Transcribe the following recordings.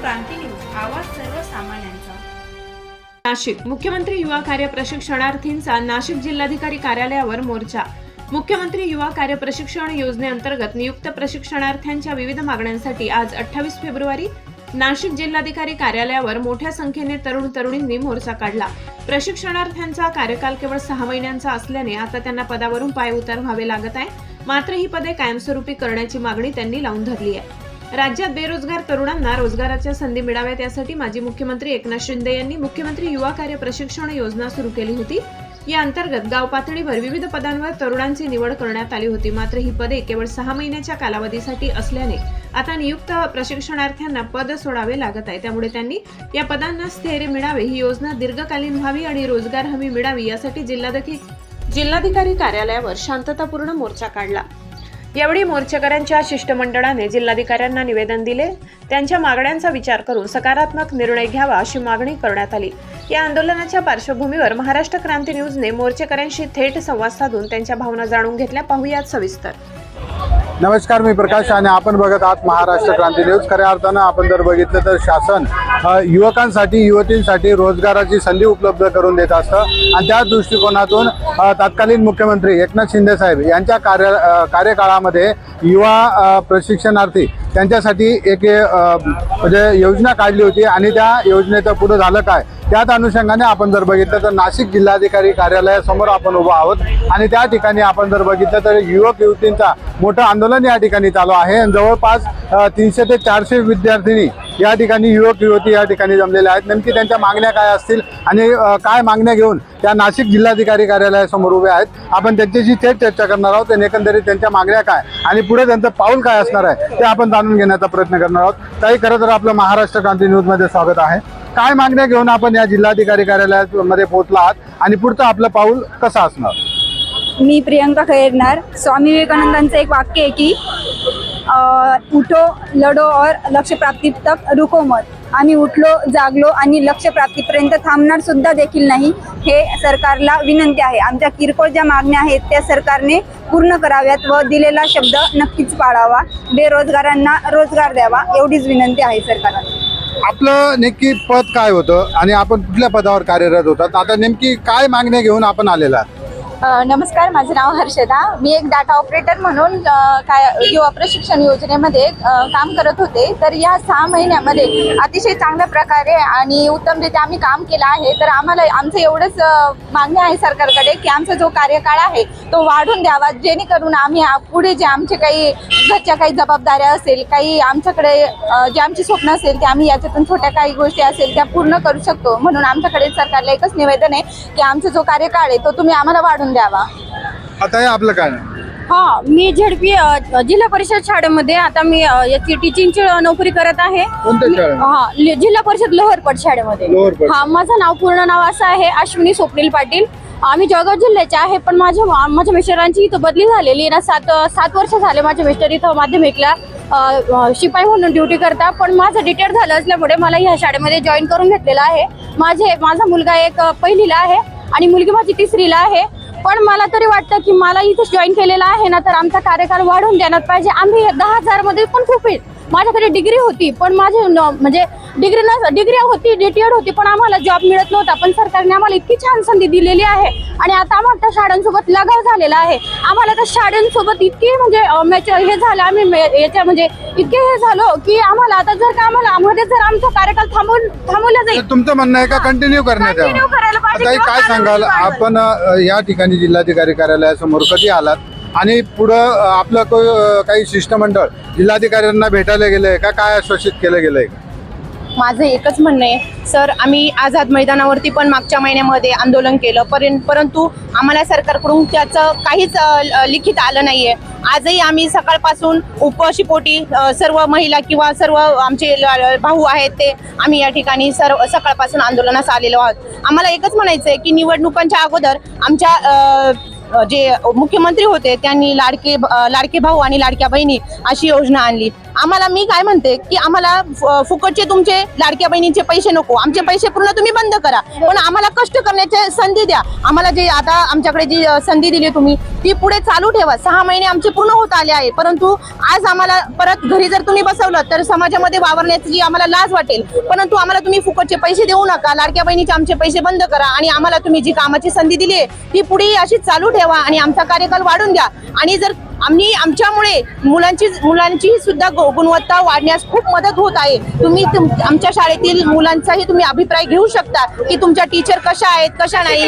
क्रांती news आवाज सर्वसामान्यांचा. नाशिक. मुख्यमंत्री युवा कार्य प्रशिक्षणार्थींचा नाशिक जिल्हाधिकारी कार्यालयावर मोर्चा. मुख्यमंत्री युवा कार्य प्रशिक्षण योजनेअंतर्गत नियुक्त प्रशिक्षणार्थ्यांच्या विविध मागण्यांसाठी आज अठ्ठावीस फेब्रुवारी नाशिक जिल्हाधिकारी कार्यालयावर मोठ्या संख्येने तरुण तरुणींनी मोर्चा काढला. प्रशिक्षणार्थ्यांचा कार्यकाल केवळ सहा महिन्यांचा असल्याने आता त्यांना पदावरून पाय उतार व्हावे लागत आहे. मात्र ही पदे कायमस्वरूपी करण्याची मागणी त्यांनी लावून धरली आहे. राज्यात बेरोजगार तरुणांना रोजगाराच्या संधी मिळाव्यात यासाठी माजी मुख्यमंत्री एकनाथ शिंदे यांनी मुख्यमंत्री युवा कार्य प्रशिक्षण योजना सुरू केली होती. या अंतर्गत गाव पातळीवर विविध पदांवर तरुणांची निवड करण्यात आली होती. मात्र ही पदे केवळ सहा महिन्याच्या कालावधीसाठी असल्याने आता नियुक्त प्रशिक्षणार्थ्यांना पद सोडावे लागत आहे. त्यामुळे त्यांनी या पदांना स्थैर्य मिळावे ही योजना दीर्घकालीन व्हावी आणि रोजगार हमी मिळावी यासाठी जिल्हाधिकारी जिल्हाधिकारी कार्यालयावर शांततापूर्ण मोर्चा काढला. यावेळी मोर्चेकऱ्यांच्या शिष्टमंडळाने जिल्हाधिकाऱ्यांना निवेदन दिले. त्यांच्या मागण्यांचा विचार करून सकारात्मक निर्णय घ्यावा अशी मागणी करण्यात आली. या आंदोलनाच्या पार्श्वभूमीवर महाराष्ट्र क्रांती न्यूजने मोर्चेकऱ्यांशी थेट संवाद साधून त्यांच्या भावना जाणून घेतल्या. पाहुयात सविस्तर. नमस्कार मी प्रकाश आणि आपण बघत आहात महाराष्ट्र क्रांती न्यूज. खऱ्या अर्थानं आपण जर बघितलं तर शासन युवकांसाठी युवतींसाठी रोजगाराची संधी उपलब्ध करून देत असतं. आणि त्या दृष्टिकोनातून तत्कालीन मुख्यमंत्री एकनाथ शिंदे साहेब यांच्या कार्य कार्यकाळामध्ये युवा प्रशिक्षणार्थी त्यांच्यासाठी एक म्हणजे योजना काढली होती. आणि त्या योजनेचं पुढं झालं काय? त्याच अनुषंगाने आपण जर बघितलं तर नाशिक जिल्हाधिकारी कार्यालयासमोर आपण उभं आहोत. आणि त्या ठिकाणी आपण जर बघितलं तर युवक युवतींचा मोठं आंदोलन या ठिकाणी चालू आहे. आणि जवळपास तीनशे ते चारशे विद्यार्थिनी या ठिकाणी युवक युवती या ठिकाणी जमलेल्या आहेत. नेमकी त्यांच्या मागण्या काय असतील आणि काय मागण्या घेऊन त्या नाशिक जिल्हाधिकारी कार्यालयासमोर उभे आहेत? आपण त्यांच्याशी थेट चर्चा करणार आहोत. आणि एकंदरीत त्यांच्या मागण्या काय? आणि पुढे त्यांचं पाऊल काय असणार आहे? ते आपण जाणून घेण्याचा प्रयत्न करणार आहोत. काही खरं तर आपलं महाराष्ट्र क्रांती न्यूजमध्ये स्वागत आहे. काय मागण्या घेऊन आपण या जिल्हाधिकारी कार्यालयामध्ये पोहोचला आहात? आणि पुढचं आपलं पाऊल कसं असणार? मी प्रियंका खैरनार स्वामी विवेकानंदांचं एक वाक्य आहे की अ, उठो लढो और लक्ष्य प्राप्ती तक रुको मत. आम्ही उठलो जागलो आणि लक्ष्य प्राप्तीपर्यंत थांबणार सुद्धा देखील नाही हे सरकारला विनंती आहे. आमच्या किरकोळ ज्या मागण्या आहेत त्या सरकारने पूर्ण कराव्यात व दिलेला शब्द नक्कीच पाळावा. बेरोजगारांना रोजगार द्यावा एवढीच विनंती आहे सरकारला. आपलं नेमकी पद काय होतं? आणि आपण कुठल्या पदावर कार्यरत होतात? आता नेमकी काय मागण्या घेऊन आपण आलेला नमस्कार माझं नाव हर्षदा. मी एक डाटा ऑपरेटर म्हणून काय युवा प्रशिक्षण योजनेमध्ये काम करत होते. तर या सहा महिन्यामध्ये अतिशय चांगल्या प्रकारे आणि उत्तमरित्या आम्ही काम केलं आहे. तर आम्हाला आमचं एवढंच अ, मागणी आहे सरकारकडे की आमचा जो कार्यकाळ आहे तो वाढून द्यावा. जेणेकरून आम्ही पुढे जे आमचे काही घरच्या काही जबाबदाऱ्या असेल काही आमच्याकडे जे आमची स्वप्न असेल ते आम्ही याच्यातून छोट्या काही गोष्टी असेल त्या पूर्ण करू शकतो. म्हणून आमच्याकडे सरकारला एकच निवेदन आहे की आमचा जो कार्यकाळ आहे तो तुम्ही आम्हाला वाढून द्यावा. आता हे आपलं काय? हा मी झेडपी अ, जिल्हा परिषद शाळेमध्ये आता मी अ, याची टीचिंगची नोकरी करत आहे. कोणत्या शाळेत? हा लि- जिल्हा परिषद लोहरपट शाळेमध्ये. हा माझं नाव पूर्ण नाव असं आहे अश्विनी स्वप्नील पाटील. आम्ही जळगाव जिल्ह्याचे आहे पण माझ्या माझ्या मिस्टरांची इथं बदली झालेली आहे ना सात सात वर्ष झाले माझे मिस्टर इथं माध्यमिकला अ, अ, शिपाई म्हणून ड्युटी करता पण माझं रिटायर झालं असल्यामुळे मला ह्या शाळेमध्ये जॉईन करून घेतलेलं आहे. माझे माझा मुलगा एक अ, पहिलीला आहे आणि मुलगी माझी तिसरीला आहे. पण मला तरी वाटतं की मला इथे जॉईन केलेलं आहे ना तर आमचा कार्यकाळ वाढवून देण्यात पाहिजे. आम्ही दहा हजारमध्ये पण खूप माझ्याकडे डिग्री होती पण माझे म्हणजे डिग्री न डिग्री होती डिटेड होती पण आम्हाला जॉब मिळत नव्हता. पण सरकारने आम्हाला इतकी छान संधी दिलेली आहे. आणि आता आम्हाला त्या शाळांसोबत लगाव झालेला आहे. आम्हाला त्या शाळांसोबत इतकी म्हणजे मॅच हे झालं आम्ही याच्या म्हणजे इतके हे झालो की आम्हाला आता जर का आम्हाला मध्ये जर आमचा कार्यकाल थांबवून थांबवला जाईल. तुमचं म्हणणं आहे का कंटिन्यू करण्यात यावं? हे काय सांगाल. आपण या ठिकाणी जिल्हाधिकारी कार्यालयासमोर कधी आलात? आणि पुढं आपलं को- काही शिष्टमंडळ जिल्हाधिकाऱ्यांना भेटायला गेलंय का? काय आश्वासित केलं गेलंय माझं एकच म्हणणं आहे सर आम्ही आझाद मैदानावरती पण मागच्या महिन्यामध्ये आंदोलन केलं परीन परंतु आम्हाला सरकारकडून त्याचं काहीच ल- लिखित आलं नाहीये. आजही आम्ही सकाळपासून उपशिपोटी सर्व महिला किंवा सर्व आमचे ल- भाऊ आहेत ते आम्ही या ठिकाणी सर्व सकाळपासून आंदोलनास आलेलो आहोत. आम्हाला एकच म्हणायचं आहे की निवडणुकांच्या अगोदर आमच्या जे मुख्यमंत्री होते त्यांनी लाडके लाडके भाऊ आणि लाडक्या बहिणी अशी योजना आणली. आम्हाला मी काय म्हणते की आम्हाला फ- फुकटचे तुमचे लाडक्या बहिणीचे पैसे नको. आमचे पैसे पूर्ण तुम्ही बंद करा. पण आम्हाला कष्ट करण्याची संधी द्या. आम्हाला जे आता आमच्याकडे जी संधी दिली तुम्ही ती पुढे चालू ठेवा. सहा महिने आमचे पूर्ण होत आले आहे. परंतु आज आम्हाला परत घरी जर तुम्ही बसवलं तर समाजामध्ये वावरण्याची आम्हाला लाज वाटेल परंतु आम्हाला तुम्ही फुकटचे पैसे देऊ नका. लाडक्या बहिणीचे आमचे पैसे बंद करा आणि आम्हाला तुम्ही जी कामाची संधी दिली आहे ती पुढे अशी चालू ठेवा आणि आमचा कार्यकाल वाढून द्या. आणि जर आम्ही आमच्यामुळे मुलांची मुलांची सुद्धा गुणवत्ता वाढण्यास खूप मदत होत आहे. तुम्ही तुम- आमच्या शाळेतील मुलांचाही तुम्ही अभिप्राय घेऊ शकता की तुमच्या टीचर कशा आहेत कशा नाही.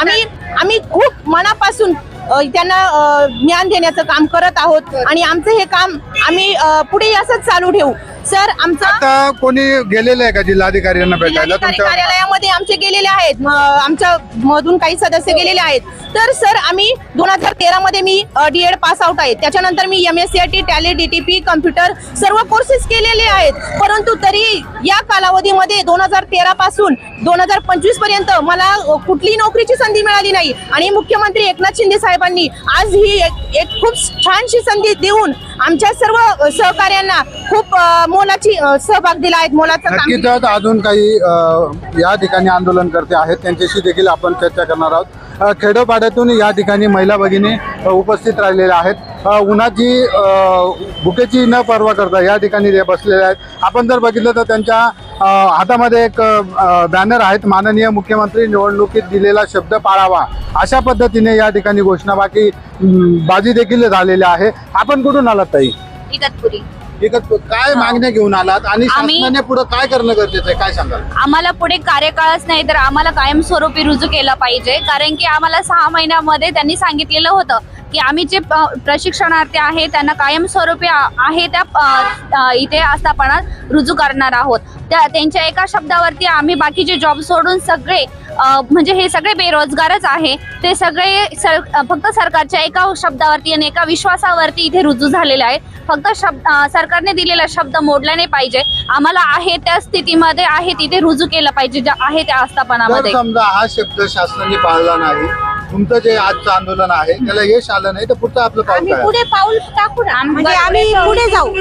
आम्ही आम्ही खूप मनापासून त्यांना ज्ञान देण्याचं काम करत आहोत. आणि आमचं हे काम आम्ही पुढे असंच चालू ठेवू. सर आमचा आता कोणी गेलेलं आहे का जिल्हाधिकाऱ्यांना भेटायला? जिल्हाधिकारी तुमच्या कार्यालयामध्ये आमचे गेलेले आहेत. म, आमच्या मधून काही सदस्य गेलेले आहेत. तर सर आम्ही दोन हजार तेरा मध्ये मी डीएड पास आउट आहे. त्याच्यानंतर मी M S C I T tally DTP computer सर्व कोर्सेस केलेले आहेत. परंतु तरी या कालावधीमध्ये दोन हजार तेरा पासून दोन हजार पंचवीसपर्यंत मला अ, कुठलीही नोकरीची संधी मिळाली नाही. आणि मुख्यमंत्री एकनाथ शिंदे साहेबांनी आज ही एक एक खूप छानशी संधी देऊन आमच्या सर्व सहकार्यांना खूप मोलाची सहभाग दिला आहे. मोलाचा अजून काही या ठिकाणी आंदोलन करते आहेत त्यांच्याशी देखील आपण चर्चा करणार आहोत. खेडोपाड्यातून या ठिकाणी महिला भगिनी उपस्थित राहिलेल्या आहेत. उन्हाची भुकेची न पर्वा करता या ठिकाणी ते बसलेले आहेत. आपण जर बघितलं तर त्यांच्या हातामध्ये एक बॅनर आहेत. माननीय मुख्यमंत्री निवडणुकीत दिलेला शब्द पाळावा अशा पद्धतीने या ठिकाणी घोषणाबाकी बाजी देखील झालेल्या आहे. आपण कुठून आलात ताई? इगतपुरी. एकच काय मागण्या घेऊन आलात आणि आम्ही- शासनाने पुढे काय करणं गरजेचं आहे? काय सांगाल? आम्हाला पुढे कार्यकाळच नाही तर आम्हाला कायमस्वरूपी रुजू केला पाहिजे. कारण की आम्हाला सहा महिन्यामध्ये त्यांनी सांगितलेलं होतं की आम्ही जे अ, प्रशिक्षणार्थी आहे त्यांना कायमस्वरूपी आ- आहे त्या अ, अ, इथे आस्थापनात रुजू करणार आहोत. त्या त्यांच्या एका शब्दावरती आम्ही बाकीचे जॉब सोडून सगळे म्हणजे हे सगळे बेरोजगारच आहे. ते सगळे सर फक्त सरकारच्या एका शब्दावरती आणि एका विश्वासावरती इथे रुजू झालेले आहेत. फक्त शब्द सरकारने दिलेला शब्द मोडला नाही पाहिजे. आम्हाला आहे त्या स्थितीमध्ये आहे तिथे रुजू केलं पाहिजे ज्या आहे त्या आस्थापनामध्ये. समजा हा शब्द शासनाने पाळला नाही तुमचं जे आजचं आंदोलन आहे त्याला यश आलं नाही तर पुढचं आपलं पाऊल आम्ही काय? पुढे पाऊल टाकू ना म्हणजे आम्ही पुढे जाऊ.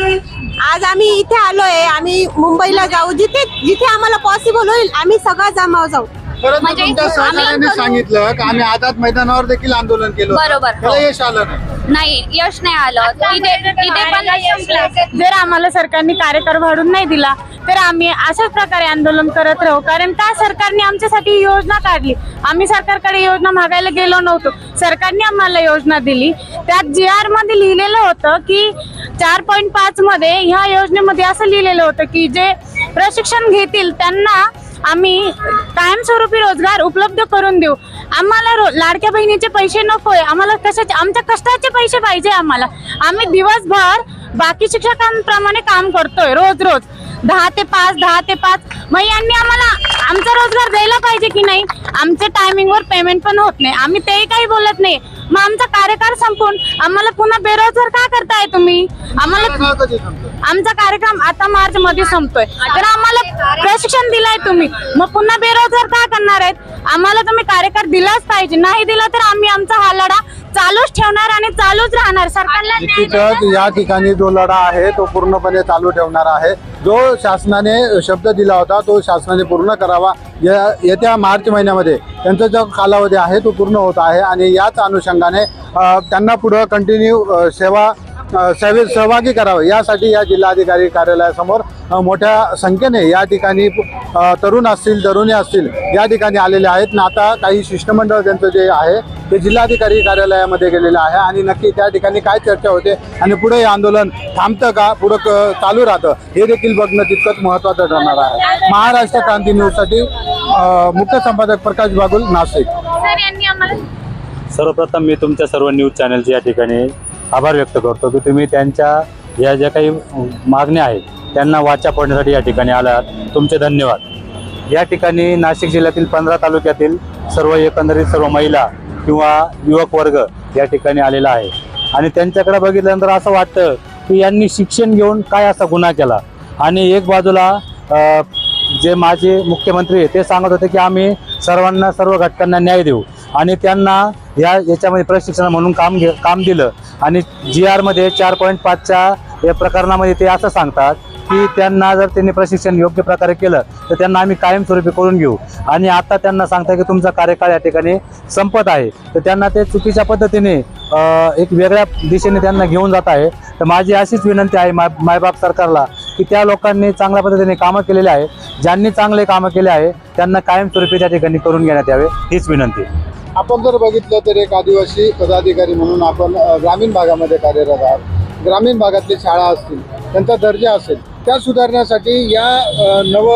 आज आम्ही इथे आलोय आम्ही मुंबईला जाऊ जिथे जिथे आम्हाला पॉसिबल होईल आम्ही सगळं जमा जाऊ. परंतु म्हणजे तुमच्या आम्ही सहकार्याने करू- सांगितलं की आम्ही आझाद मैदानावर देखील आंदोलन केलं होतं. बरोबर. त्याला यश आलं नाही. नाही यश नाही आलं. तिथे तिथे पण जर आम्हाला सरकारने कार्यकाळ वाढून नाही दिला तर आम्ही अशाच प्रकारे आंदोलन करत राहू. कारण का सरकारने आमच्यासाठी योजना काढली? आम्ही सरकारकडे योजना मागायला गेलो नव्हतो. सरकारने आम्हाला योजना दिली. त्यात जी आरमध्ये लिहिलेलं होतं की चार पॉईंट पाच मध्ये ह्या योजनेमध्ये असं लिहिलेलं होतं की जे प्रशिक्षण घेतील त्यांना आम्ही कायमस्वरूपी रोजगार उपलब्ध करून देऊ. आम्हाला रो- लाडक्या बहिणीचे पैसे नकोय आम्हाला कशाचे आमच्या कष्टाचे पैसे पाहिजे आम्हाला. आम्ही दिवसभर बाकी शिक्षकांप्रमाणे काम करतोय रोज रोज. दहा ते पाच दहा ते पाच. मग यांनी आम्हाला आमचा रोजगार द्यायला पाहिजे की नाही? आमच्या टायमिंगवर पेमेंट पण होत नाही. आम्ही तेही काही बोलत नाही. मग आमचा कार्यकाळ संपून आम्हाला पुन्हा बेरोजगार का करताय तुम्ही? आम्हाला? आमचा कार्यक्रम आता मार्च मध्ये संपतोय. तर आम्हाला प्रशिक्षण दिलाय तुम्ही. मग पुन्हा बेरोजगार का करणार आहेत? आम्हाला तुम्ही कार्यकाळ दिलाच पाहिजे. नाही दिला तर आम्ही आमचा हा लढा चालूच ठेवणार आणि चालूच राहणार. सरकारला न्याय निश्चितच या ठिकाणी जो लढा आहे तो पूर्णपणे चालू ठेवणार आहे. जो शासनाने शब्द दिला होता तो शासनाने पूर्ण करावा. या येत्या मार्च महिन्यामध्ये त्यांचा जो कालावधी आहे तो पूर्ण होत आहे. आणि याच अनुषंगाने अ, त्यांना पुढं कंटिन्यू सेवा सेवेत सहभागी करावे. यासाठी या जिल्हाधिकारी कार्यालयासमोर मोठ्या संख्येने या ठिकाणी तरुण असतील तरुणी असतील या ठिकाणी आलेले आहेत. ना आता काही शिष्टमंडळ त्यांचं जे आहे ते जिल्हाधिकारी कार्यालयामध्ये गेलेलं आहे. आणि नक्की त्या ठिकाणी काय चर्चा होते आणि पुढे हे आंदोलन थांबतं का पुढं क- चालू राहतं हे देखील बघणं तितकंच महत्त्वाचं ठरणार आहे. महाराष्ट्र क्रांती न्यूजसाठी मुख्य संपादक प्रकाश बागुल नाशिक. सर यांनी आम्हाला सर्वप्रथम मी तुमच्या सर्व न्यूज चॅनलचे या ठिकाणी आभार व्यक्त करतो की तुम्ही त्यांच्या या ज्या काही मागण्या आहेत त्यांना वाचा पडण्यासाठी या ठिकाणी आलात. तुमचे धन्यवाद. या ठिकाणी नाशिक जिल्ह्यातील पंधरा तालुक्यातील सर्व एकंदरीत सर्व महिला किंवा युवक वर्ग या ठिकाणी आलेला आहे. आणि त्यांच्याकडे बघितल्यानंतर असं वाटतं की यांनी शिक्षण घेऊन काय असा गुन्हा केला? आणि एक बाजूला जे माझे मुख्यमंत्री आहे ते सांगत होते की आम्ही सर्वांना सर्व घटकांना न्याय देऊ. आणि त्यांना या याच्यामध्ये प्रशिक्षण म्हणून काम घे काम दिलं. आणि जी आरमध्ये चार पॉईंट पाचच्या या प्रकरणामध्ये ते असं सांगतात की त्यांना जर त्यांनी प्रशिक्षण योग्य प्रकारे केलं तर त्यांना आम्ही कायमस्वरूपी करून घेऊ. आणि आता त्यांना सांगता की तुमचा कार्यकाळ या ठिकाणी संपत आहे. तर त्यांना ते चुकीच्या पद्धतीने एक वेगळ्या दिशेने त्यांना घेऊन जात आहे. तर माझी अशीच विनंती आहे माय मायबाप सरकारला की त्या लोकांनी चांगल्या पद्धतीने कामं केलेले आहे ज्यांनी चांगले कामं केले आहे त्यांना कायमस्वरूपी त्या ठिकाणी करून घेण्यात यावे हीच विनंती. आपण जर बघितलं तर एक आदिवासी पदाधिकारी म्हणून आपण ग्रामीण भागामध्ये कार्यरत आहात. ग्रामीण भागातली शाळा असतील त्यांचा दर्जा असेल त्या सुधारण्यासाठी या नव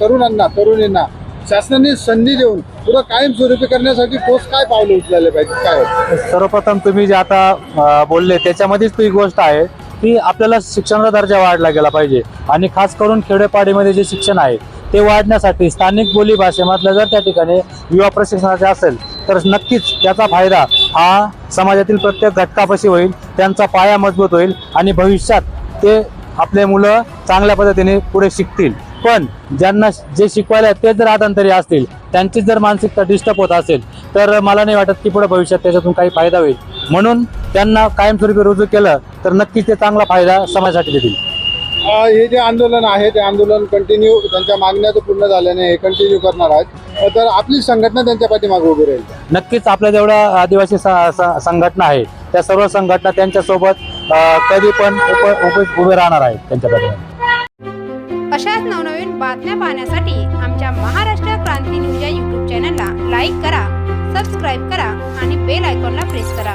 तरुणांना तरुणींना शासनाने संधी देऊन पुढं कायमस्वरूपी करण्यासाठी ठोस काय पावलं उचलायला पाहिजे काय सर्वप्रथम तुम्ही जे आता बोलले त्याच्यामध्येच ती गोष्ट आहे की आपल्याला शिक्षणाचा दर्जा वाढला गेला पाहिजे. आणि खास करून खेडेपाडीमध्ये जे शिक्षण आहे ते वाढण्यासाठी स्थानिक बोली भाषेमधलं जर त्या ठिकाणी युवा प्रशिक्षणाचे असेल तर नक्कीच त्याचा फायदा हा समाजातील प्रत्येक घटकापाशी होईल त्यांचा पाया मजबूत होईल आणि भविष्यात ते आपले मुलं चांगल्या पद्धतीने पुढे शिकतील. पण ज्यांना जे शिकवायला ते जर आदांतरी असतील त्यांची जर मानसिकता डिस्टर्ब होत असेल तर मला नाही वाटत की पुढे भविष्यात त्याच्यातून काही फायदा होईल. म्हणून त्यांना कायमस्वरूपी रुजू केलं तर नक्कीच ते चांगला फायदा समाजासाठी देतील. हे जे आंदोलन आहे ते आंदोलन कंटिन्यू त्यांच्या मागण्या तर पूर्ण झाल्याने हे कंटिन्यू करणार आहेत. तर आपली संघटना त्यांच्या पाठीमागे उभी राहील. नक्कीच आपल्या जेवढ्या आदिवासी संघटना आहेत त्या सर्व संघटना त्यांच्यासोबत कधी पण उभे राहणार आहेत त्यांच्या पाठीमागे. अशाच नवनवीन बातम्या पाहण्यासाठी आमच्या महाराष्ट्र क्रांती न्यूज या यूट्यूब चॅनलला लाईक करा सबस्क्राईब करा आणि बेल आयकॉनला प्रेस करा.